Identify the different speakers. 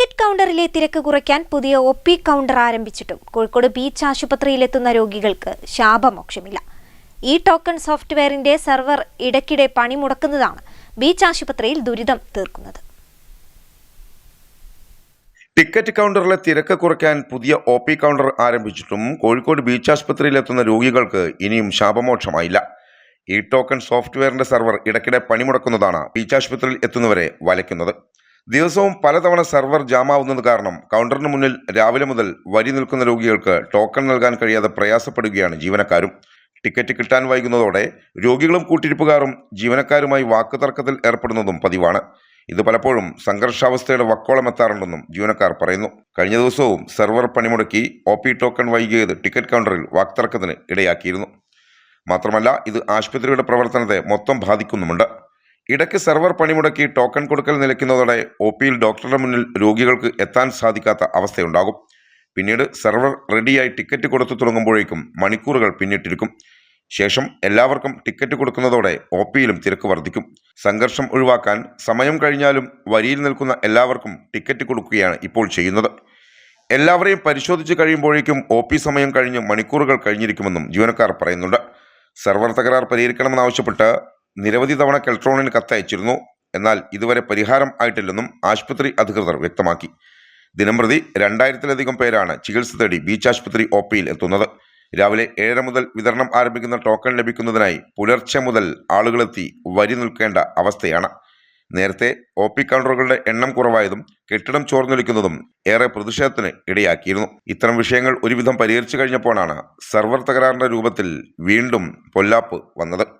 Speaker 1: Ticket കൗണ്ടറിലെ തിരക്ക് കുറയ്ക്കാൻ പുതിയ ഒ പി കൗണ്ടർ ആരംഭിച്ചിട്ടും കോഴിക്കോട് ബീച്ച് ആശുപത്രിയിലെത്തുന്ന രോഗികൾക്ക് ശാപമോക്ഷമില്ല. ഈ ടോക്കൺ സോഫ്റ്റ്വെയറിന്റെ സെർവർ ഇടയ്ക്കിടെ പണിമുടക്കുന്നതാണ് ബീച്ച് ആശുപത്രിയിൽ ദുരിതം തീർക്കുന്നത്.
Speaker 2: ടിക്കറ്റ് കൗണ്ടറിലെ തിരക്ക് കുറയ്ക്കാൻ പുതിയ ഒ പി കൗണ്ടർ ആരംഭിച്ചിട്ടും കോഴിക്കോട് ബീച്ച് ആശുപത്രിയിലെത്തുന്ന രോഗികൾക്ക് ഇനിയും ശാപമോക്ഷമായില്ല. ഈ ടോക്കൺ സോഫ്റ്റ്വെയറിന്റെ സെർവർ ഇടയ്ക്കിടെ പണിമുടക്കുന്നതാണ് ബീച്ച് ആശുപത്രിയിൽ എത്തുന്നവരെ വലയ്ക്കുന്നത്. ദിവസവും പലതവണ സെർവർ ജാമാവുന്നത് കാരണം കൗണ്ടറിന് മുന്നിൽ രാവിലെ മുതൽ വരി നിൽക്കുന്ന രോഗികൾക്ക് ടോക്കൺ നൽകാൻ കഴിയാതെ പ്രയാസപ്പെടുകയാണ് ജീവനക്കാരും. ടിക്കറ്റ് കിട്ടാൻ വൈകുന്നതോടെ രോഗികളും കൂട്ടിരിപ്പുകാരും ജീവനക്കാരുമായി വാക്കുതർക്കത്തിൽ ഏർപ്പെടുന്നതും പതിവാണ്. ഇത് പലപ്പോഴും സംഘർഷാവസ്ഥയുടെ വക്കോളം എത്താറുണ്ടെന്നും ജീവനക്കാർ പറയുന്നു. കഴിഞ്ഞ ദിവസവും സെർവർ പണിമുടക്കി ഒ പി ടോക്കൺ വൈകിയത് ടിക്കറ്റ് കൗണ്ടറിൽ വാക്തർക്കത്തിന് ഇടയാക്കിയിരുന്നു. മാത്രമല്ല ഇത് ആശുപത്രിയുടെ പ്രവർത്തനത്തെ മൊത്തം ബാധിക്കുന്നുമുണ്ട്. ഇടയ്ക്ക് സെർവർ പണിമുടക്കി ടോക്കൺ കൊടുക്കൽ നിലയ്ക്കുന്നതോടെ ഒ പിയിൽ ഡോക്ടറുടെ മുന്നിൽ രോഗികൾക്ക് എത്താൻ സാധിക്കാത്ത അവസ്ഥയുണ്ടാകും. പിന്നീട് സെർവർ റെഡിയായി ടിക്കറ്റ് കൊടുത്തു തുടങ്ങുമ്പോഴേക്കും മണിക്കൂറുകൾ പിന്നിട്ടിരിക്കും. ശേഷം എല്ലാവർക്കും ടിക്കറ്റ് കൊടുക്കുന്നതോടെ ഒ പിയിലും തിരക്ക് വർദ്ധിക്കും. സംഘർഷം ഒഴിവാക്കാൻ സമയം കഴിഞ്ഞാലും വരിയിൽ നിൽക്കുന്ന എല്ലാവർക്കും ടിക്കറ്റ് കൊടുക്കുകയാണ് ഇപ്പോൾ ചെയ്യുന്നത്. എല്ലാവരെയും പരിശോധിച്ച് കഴിയുമ്പോഴേക്കും ഒ പി സമയം കഴിഞ്ഞ് മണിക്കൂറുകൾ കഴിഞ്ഞിരിക്കുമെന്നും ജീവനക്കാർ പറയുന്നുണ്ട്. സെർവർ തകരാർ പരിഹരിക്കണമെന്നാവശ്യപ്പെട്ട് നിരവധി തവണ കെൽട്രോണിന് കത്തയച്ചിരുന്നു. എന്നാൽ ഇതുവരെ പരിഹാരം ആയിട്ടില്ലെന്നും ആശുപത്രി അധികൃതർ വ്യക്തമാക്കി. ദിനംപ്രതി രണ്ടായിരത്തിലധികം പേരാണ് ചികിത്സ തേടി ബീച്ച് ആശുപത്രി ഒ പിയിൽ എത്തുന്നത്. രാവിലെ ഏഴര മുതൽ വിതരണം ആരംഭിക്കുന്ന ടോക്കൺ ലഭിക്കുന്നതിനായി പുലർച്ചെ മുതൽ ആളുകളെത്തി വരി നിൽക്കേണ്ട അവസ്ഥയാണ്. നേരത്തെ ഒ പി കൗണ്ടറുകളുടെ എണ്ണം കുറവായതും കെട്ടിടം ചോർന്നൊലിക്കുന്നതും ഏറെ പ്രതിഷേധത്തിന് ഇടയാക്കിയിരുന്നു. ഇത്തരം വിഷയങ്ങൾ ഒരുവിധം പരിഹരിച്ചു കഴിഞ്ഞപ്പോഴാണ് സെർവർ തകരാറിന്റെ രൂപത്തിൽ വീണ്ടും പൊല്ലാപ്പ് വന്നത്.